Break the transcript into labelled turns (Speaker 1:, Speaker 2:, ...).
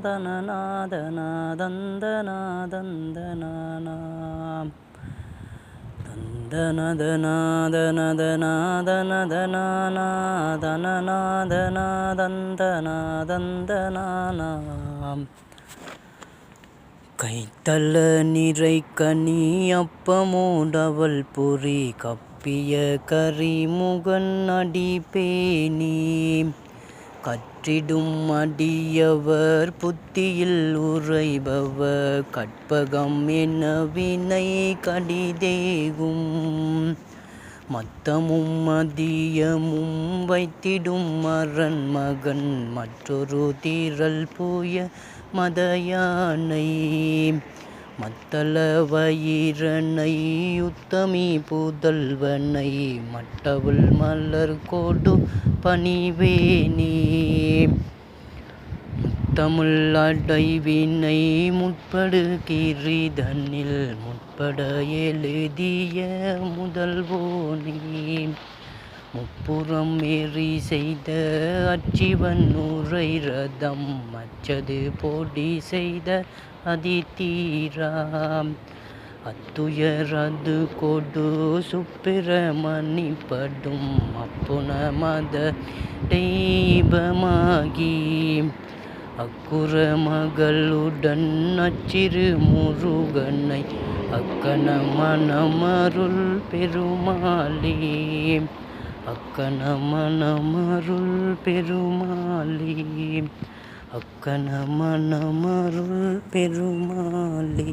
Speaker 1: தனநாதனா தந்தனா கைத்தல நிறை கனி அப்பமோடவள் பொறி கப்பிய கரிமுகன் அடிபேணி கற்றிடும் அடியவர் புத்தியில் உறைபவர். கற்பகம் என வினை கடிதேகும். மத்தமும் மதியமும் வைத்திடும் மரண் மகன். மற்றொரு தீரல் பூய மதயானை. மத்தள வயிரனை உத்தமி புதல்வனை மட்டவுள் மலர் கோடு பணிவேனே. முத்தமுள் அடைவினை முற்படு கிரிதனில் முற்பட எழுதிய முதல்வோனே. முப்புறம் ஏறி செய்த அச்சிவன் நூரை ரதம் மச்சது போடி செய்த அதித்தீராம் அத்துயரது கொடு சுப்பிரமணிப்படும் அப்புன மத தெய்வமாகி. அக்குற மகளுடன் அச்சிறு முருகனை அக்கன மனமருள் பெருமாளே. அக்கணமணமருள் பெருமாளே அக்கன பெருமாளே